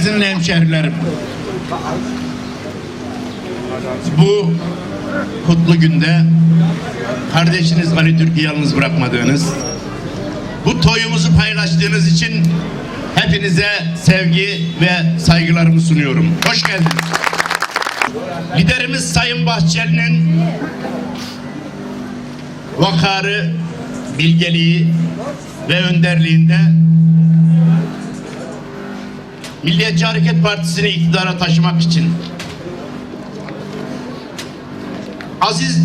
Erzinli hemşehrilerim. Bu kutlu günde kardeşiniz Ali Türk'ü yalnız bırakmadığınız, bu toyumuzu paylaştığınız için hepinize sevgi ve saygılarımı sunuyorum. Hoş geldiniz. Liderimiz Sayın Bahçeli'nin vakarı, bilgeliği ve önderliğinde Milliyetçi Hareket Partisi'ni iktidara taşımak için. Aziz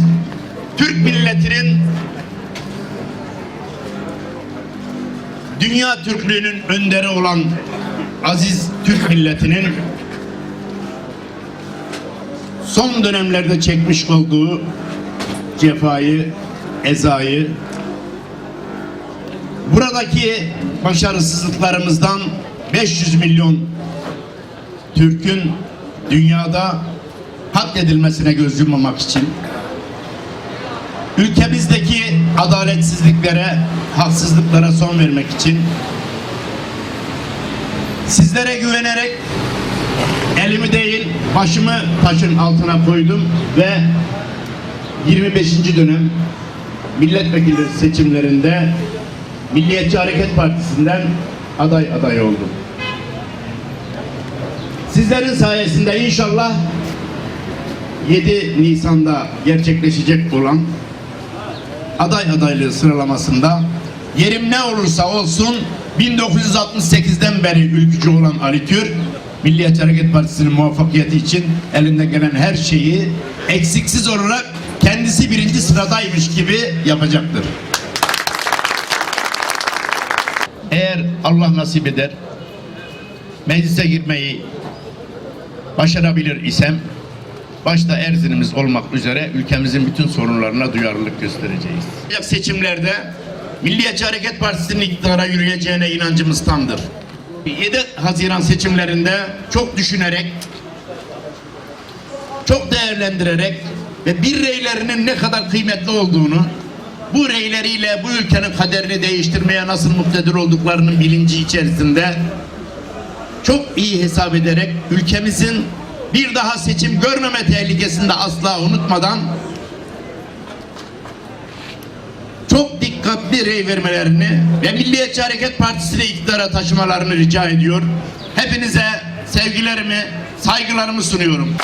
Türk milletinin dünya Türklüğünün önderi olan aziz Türk milletinin son dönemlerde çekmiş olduğu cefayı, ezayı buradaki başarısızlıklarımızdan 500 milyon Türk'ün dünyada katledilmesine göz yummamak için ülkemizdeki adaletsizliklere, haksızlıklara son vermek için sizlere güvenerek elimi değil başımı taşın altına koydum ve 25. dönem milletvekili seçimlerinde Milliyetçi Hareket Partisi'nden aday aday oldum. Sizlerin sayesinde inşallah 7 Nisan'da gerçekleşecek olan aday adaylığı sıralamasında yerim ne olursa olsun 1968'den beri ülkücü olan Ali Tür Milliyetçi Hareket Partisi'nin muvaffakiyeti için elinden gelen her şeyi eksiksiz olarak kendisi birinci sıradaymış gibi yapacaktır. Allah nasip eder meclise girmeyi başarabilir isem başta Erzinimiz olmak üzere ülkemizin bütün sorunlarına duyarlılık göstereceğiz. Seçimlerde Milliyetçi Hareket Partisi'nin iktidara yürüyeceğine inancımız tamdır. 7 Haziran seçimlerinde çok düşünerek, çok değerlendirerek ve bir reylerinin ne kadar kıymetli olduğunu, bu reyleriyle bu ülkenin kaderini değiştirmeye nasıl muktedir olduklarının bilinci içerisinde çok iyi hesap ederek ülkemizin bir daha seçim görmeme tehlikesinde asla unutmadan çok dikkatli rey vermelerini ve Milliyetçi Hareket Partisi'ni iktidara taşımalarını rica ediyor. Hepinize sevgilerimi, saygılarımı sunuyorum.